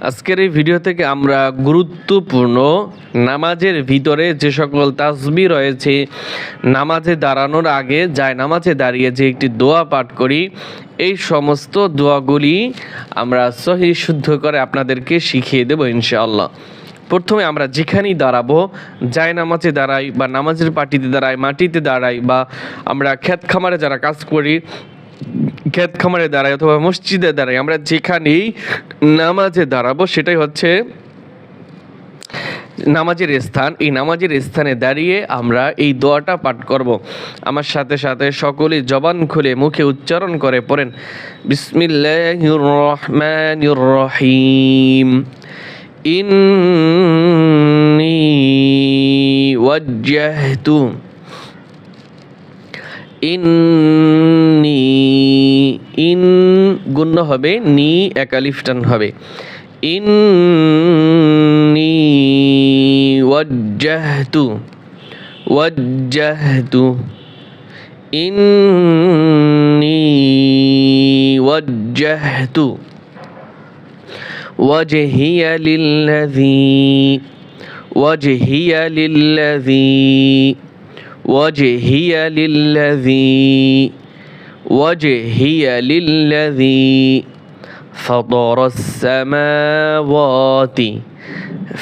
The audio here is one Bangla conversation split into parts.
আজকের এই ভিডিও থেকে আমরা গুরুত্বপূর্ণ নামাজের ভিতরে যে সকল তাসবি রয়েছে, নামাজে দাঁড়ানোর আগে যায় নামাজে দাঁড়িয়ে যে একটি দোয়া পাঠ করি, এই সমস্ত দোয়াগুলি আমরা সহি শুদ্ধ করে আপনাদেরকে শিখিয়ে দেবো ইনশাআল্লাহ। প্রথমে আমরা যেখানেই দাঁড়াবো যায় নামাজে দাঁড়াই বা নামাজের পার্টিতে দাঁড়াই, মাটিতে দাঁড়াই বা আমরা ক্ষেত খামারে যারা কাজ করি ক্ষেত খামারে দাঁড়াই অথবা মসজিদে দাঁড়াই, আমরা যেখানেই নামাজে দাঁড়াবো সেটাই হচ্ছে নামাজের স্থান। এই নামাজের স্থানে দাঁড়িয়ে আমরা এই দোয়াটা পাঠ করব। আমার সাথে সাথে সকলে জবান খুলে মুখে উচ্চারণ করে পড়েন বিসমিল্লাহির রহিম ইন্নী ওয়াজ্জাহতু ইন্নি ইন গুণ্য হবে, নি একালিফটান হবে। ইন নি ওয়াজ্জাহতু ওয়াজ্জাহতু। ইন্নি ওয়াজ্জাহতু। ওয়াজহিয়া লিল্লাযী ওয়াজহিয়া লিল্লাযী ওয়াজহিয়া লিল্লাযী। وجهي للذي فطر السماوات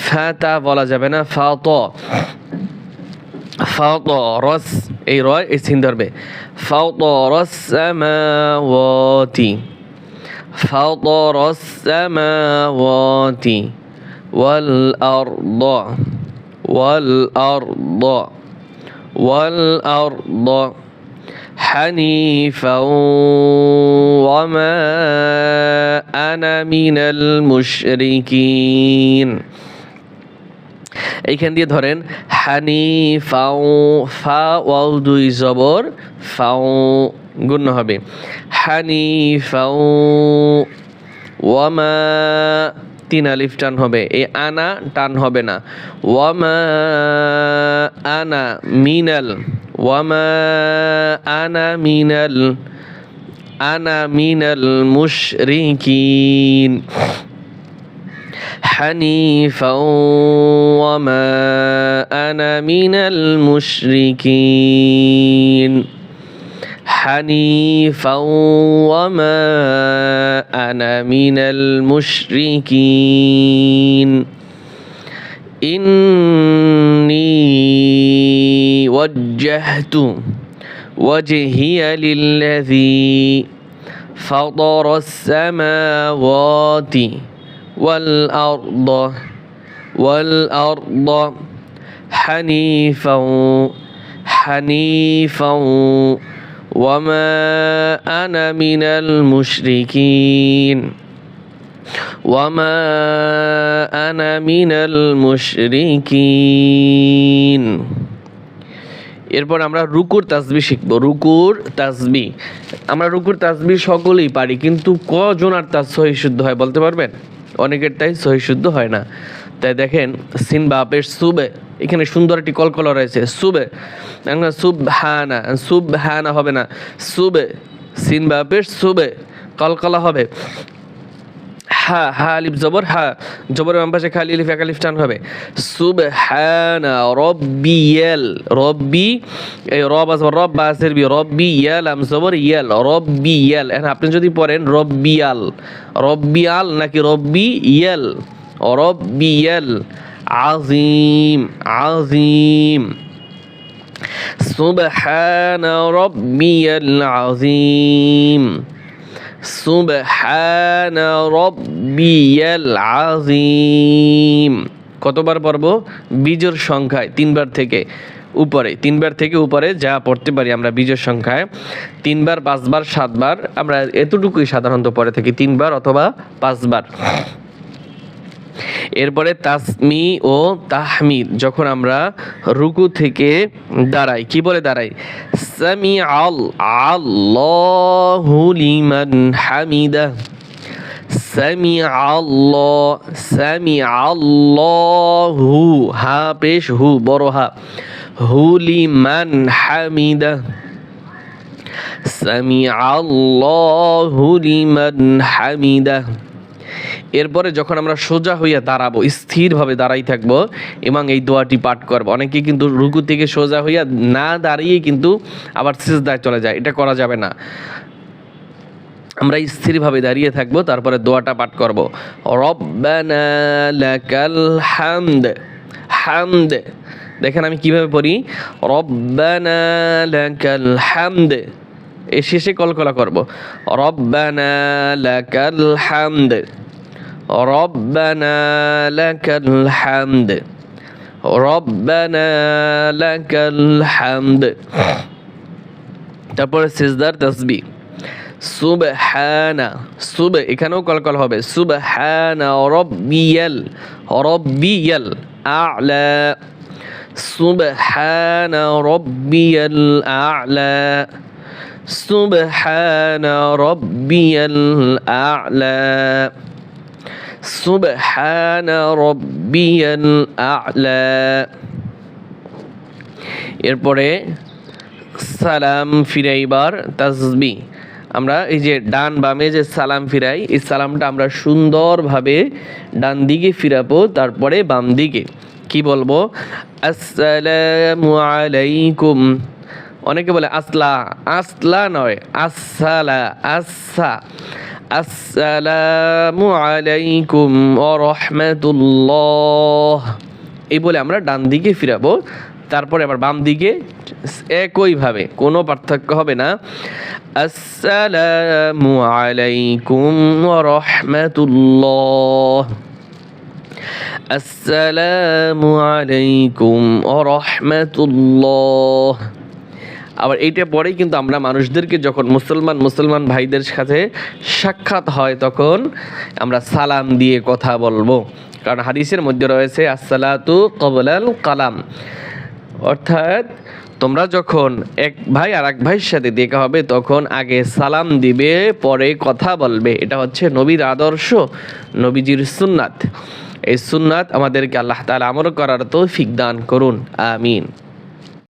فتا বলা যাবে না ফাত فطرس এই রয় এই সিন ধরবে فطر السماوات فطر السماوات والأرض والأرض والأرض حنيفا وما أنا من المشركين এইখান দিয়ে ধরেন হানি ফাও ফা ওয়াও দুই জবর ফাও গুণ হবে হানি ফাও ওয়ামা তিন আলিফ টান হবে এই আনা টান হবে না ওয়ামা আনা মিনাল وما أنا من ال أنا من المشركين. حنيفا وما أنا من المشركين. حنيفا وما أنا من المشركين. إني وجهت وجهي للذي فطر السماوات والأرض والأرض حنيفا حنيفا وما أنا من المشركين. وما أنا من المشركين এরপর আমরা রুকুর তাসবি শিখব রুকুর তাসবি আমরা রুকুর তাসবি সকলেই পারি কিন্তু কজন আর তার সহি শুদ্ধ হয় বলতে পারবেন অনেকেরটাই সহি শুদ্ধ হয় না তাই দেখেন সিন বাপের সুবে এখানে সুন্দর একটি কলকলা রয়েছে সুবে সুব হানা সুব হানা হবে না সুবে সিন বাপের সুবে কলকলা হবে হা হা, আলিফ জবর, হা জবর বাম পাশে খালি আলিফ একালিফ টান হবে। সুবহানা রব্বিয়াল রব্বি, এই রব আছে রব বা বাসের বি রব্বিয়াল আম জবর ইয়াল রব্বিয়াল এখন আপনি যদি পড়েন রব্বিয়াল রব্বিয়াল নাকি রব্বি ইয়াল? রব্বিয়াল আজিম আজিম সুবহান রব্বিয়াল আজিম সুবহান রব্বিয়াল আজিম কতবার পড়ব? বীজের সংখ্যায়, তিনবার থেকে উপরে। তিনবার থেকে উপরে যা পড়তে পারি আমরা বীজের সংখ্যায়, তিনবার, পাঁচবার, সাতবার, আমরা এতটুকুই সাধারণত পড়ে থাকি, তিনবার অথবা পাঁচবার। এরপরে তাসমি ও তাহমিদ, যখন আমরা রুকু থেকে দাঁড়াই, কি বলে দাঁড়াই? সামি আল আল্লাহু লিমান হামিদা। সামি আল্লাহ সামি আল্লাহু হা পেশ, হু, বড় হা। হুলিমান হামিদা। সামি আল্লাহু লিমান হামিদা। এরপরে যখন আমরা সোজা হইয়া দাঁড়াবো, স্থিরভাবে দাঁড়াই থাকব এবং এই দোয়াটি পাঠ করব। অনেকে কিন্তু রুকু থেকে সোজা হইয়া না দাঁড়িয়ে কিন্তু আবার সিজদায় চলে যায়। এটা করা যাবে না। আমরা স্থিরভাবে দাঁড়িয়ে থাকব, তারপরে দোয়াটা পাঠ করব। হামদ হামদ। দেখেন আমি কীভাবে পড়ি? রব্বানা হামদ। এ শেষে কলকলা করব। রব্বানা হামদ। রব্বানা লাকাল হামদ রব্বানা লাকাল হামদ তারপরে সিজদার তসবি। সুবহানা সুব এখানেও কলকল হবে। সুবহানা রব্বিয়াল রব্বিয়াল আ'লা। সুবহানা রব্বিয়াল আ'লা। সুবহানা রব্বিয়াল আ'লা। সুবহানা রব্বিয়াল আ'লা। এরপরে সালাম ফিরাইবার তাসবি আমরা এই যে ডান বামে যে সালাম ফিরাই, এই সালামটা আমরা সুন্দরভাবে ডান দিকে ফিরাবো, তারপরে বাম দিকে। কি বলব? আসসালামু আলাইকুম। অনেকে বলে, আসলা আসলা নয়, আসসালা আচ্ছা আসসালামু আলাইকুম রহমতুল্লাহ এই বলে আমরা ডান দিকে ফিরাবো, তারপরে আবার বাম দিকে একইভাবে, কোনো পার্থক্য হবে না। আসসালামু আলাইকুম রাহমাতুল্লাহ আসসালামু আলাইকুম রাহমাতুল্লাহ আবার এইটা পরেই কিন্তু আমরা মানুষদেরকে যখন মুসলমান মুসলমান ভাইদের সাথে সাক্ষাৎ হয় তখন আমরা সালাম দিয়ে কথা বলব। কারণ হাদিসের মধ্যে রয়েছে, আসসালাতু কবলাল কালাম। অর্থাৎ তোমরা যখন এক ভাই আর এক ভাইয়ের সাথে দেখা হবে, তখন আগে সালাম দিবে, পরে কথা বলবে। এটা হচ্ছে নবীর আদর্শ, নবীজির সুন্নাত। এই সুন্নাত আমাদেরকে আল্লাহ তাআলা আমল করার তৌফিক দান করুন। আমিন।